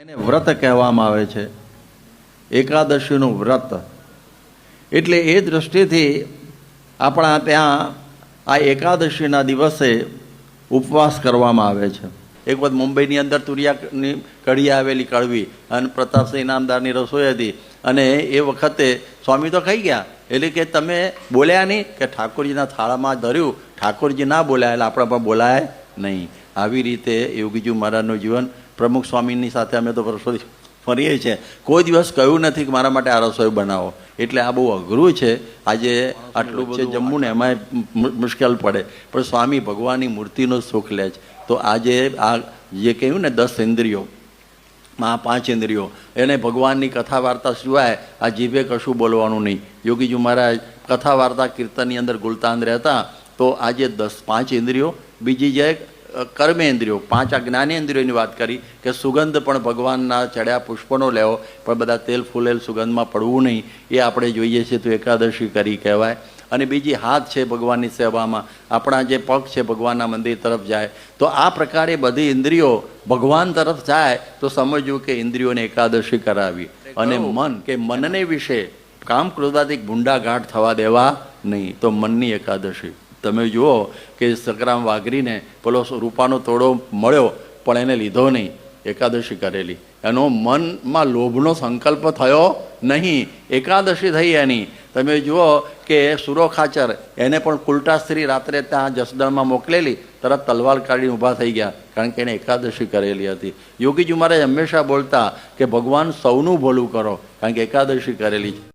એને વ્રત કહેવામાં આવે છે. એકાદશીનું વ્રત. એટલે એ દૃષ્ટિથી આપણા ત્યાં આ એકાદશીના દિવસે ઉપવાસ કરવામાં આવે છે. એક વખત મુંબઈની અંદર તુરિયાની કઢી આવેલી કડવી અને પ્રતાપસિંહ ઇનામદારની રસોઈ હતી અને એ વખતે સ્વામી તો ખાઈ ગયા. એટલે કે તમે બોલ્યા નહીં કે ઠાકોરજીના થાળામાં ધર્યું. ઠાકોરજી ના બોલાય એટલે આપણા પણ બોલાય નહીં. આવી રીતે યોગીજી મહારાજનું જીવન પ્રમુખ સ્વામીની સાથે અમે તો રસોઈ ફરીએ છીએ. કોઈ દિવસ કહ્યું નથી કે મારા માટે આ રસોઈ બનાવો. એટલે આ બહુ અઘરું છે. આજે આટલું બધું જમવું ને એમાંય મુશ્કેલ પડે. પણ સ્વામી ભગવાનની મૂર્તિનો સુખ લે છે. તો આજે આ જે કહ્યું ને દસ ઇન્દ્રિયો આ પાંચ ઇન્દ્રિયો એને ભગવાનની કથા વાર્તા સિવાય આ જીભે કશું બોલવાનું નહીં. યોગીજી મહારાજ કથા વાર્તા કીર્તનની અંદર ગુલતાન રહેતા તો આજે દસ પાંચ ઇન્દ્રિયો બીજી જે કર્મેન્દ્રિયો પાંચ આ જ્ઞાનેન્દ્રિયોની વાત કરી કે સુગંધ પણ ભગવાનના ચડ્યા પુષ્પનો લેવો પણ બધા તેલ ફૂલેલ સુગંધમાં પડવું નહીં એ આપણે જોઈએ છીએ તો એકાદશી કરી કહેવાય. અને બીજી હાથ છે ભગવાનની સેવામાં આપણા જે પગ છે ભગવાનના મંદિર તરફ જાય તો આ પ્રકારે બધી ઇન્દ્રિયો ભગવાન તરફ જાય તો સમજવું કે ઇન્દ્રિયોને એકાદશી કરાવી. અને મન કે મનને વિશે કામ ક્રોધાધિક ભૂંડાઘાટ થવા દેવા નહીં તો મનની એકાદશી. તમે જુઓ કે સકરામ વાઘરીને પેલો રૂપાનો તોડો મળ્યો, પણ એને લીધો નહીં, એકાદશી કરેલી. એનો મનમાં લોભનો સંકલ્પ થયો નહીં, એકાદશી થઈ એની. તમે જુઓ કે સુરો ખાચર એને પણ કુલટા સ્ત્રી રાત્રે ત્યાં જસદણમાં મોકલેલી, તરત તલવાર કાઢીને ઊભા થઈ ગયા, કારણ કે એને એકાદશી કરેલી હતી. યોગીજી મહારાજ હંમેશા બોલતા કે ભગવાન સૌનું ભોલું કરો, કારણ કે એકાદશી કરેલી છે.